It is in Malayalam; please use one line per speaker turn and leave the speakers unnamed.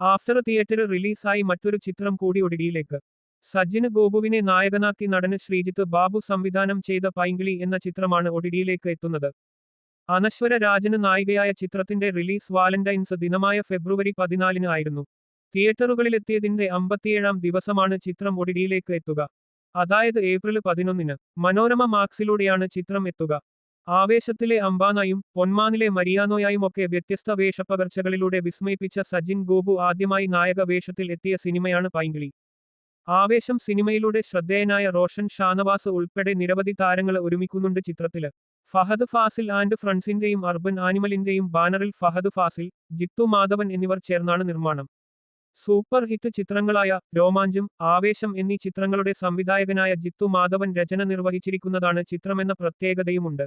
ആഫ്റ്റർ തിയേറ്റർ റിലീസായി മറ്റൊരു ചിത്രം കൂടി ഒടിടിയിലേക്ക്. സജിന് ഗോപുവിനെ നായകനാക്കി നടന് ശ്രീജിത്ത് ബാബു സംവിധാനം ചെയ്ത പൈങ്കിളി എന്ന ചിത്രമാണ് ഒടിടിയിലേക്ക് എത്തുന്നത്. അനശ്വര രാജന് നായികയായ ചിത്രത്തിന്റെ റിലീസ് വാലന്റൈൻസ് ദിനമായ ഫെബ്രുവരി പതിനാലിന് ആയിരുന്നു. തിയേറ്ററുകളിലെത്തിയതിന്റെ അമ്പത്തിയേഴാം ദിവസമാണ് ചിത്രം ഒടിടിയിലേക്ക് എത്തുക. അതായത് ഏപ്രിൽ പതിനൊന്നിന് മനോരമ മാർക്സിലൂടെയാണ് ചിത്രം എത്തുക. ആവേശത്തിലെ അംബാനായും പൊന്മാനിലെ മരിയാനോയായുമൊക്കെ വ്യത്യസ്ത വേഷപ്പകർച്ചകളിലൂടെ വിസ്മയിപ്പിച്ച സജിൻ ഗോപു ആദ്യമായി നായക വേഷത്തിൽ എത്തിയ സിനിമയാണ് പൈങ്കിളി. ആവേശം സിനിമയിലൂടെ ശ്രദ്ധേയനായ റോഷൻ ഷാനവാസ് ഉൾപ്പെടെ നിരവധി താരങ്ങൾ ഒരുമിക്കുന്നുണ്ട് ചിത്രത്തിൽ ഫഹദ് ഫാസിൽ ആൻഡ് ഫ്രണ്ട്സിന്റെയും അർബൻ ആനിമലിന്റെയും ബാനറിൽ ഫഹദ് ഫാസിൽ ജിത്തു മാധവൻ എന്നിവർ ചേർന്നാണ് നിർമ്മാണം. സൂപ്പർ ഹിറ്റ് ചിത്രങ്ങളായ രോമാഞ്ചം ആവേശം എന്നീ ചിത്രങ്ങളുടെ സംവിധായകനായ ജിത്തു മാധവൻ രചന നിർവഹിച്ചിരിക്കുന്നതാണ് ചിത്രമെന്ന പ്രത്യേകതയുമുണ്ട്.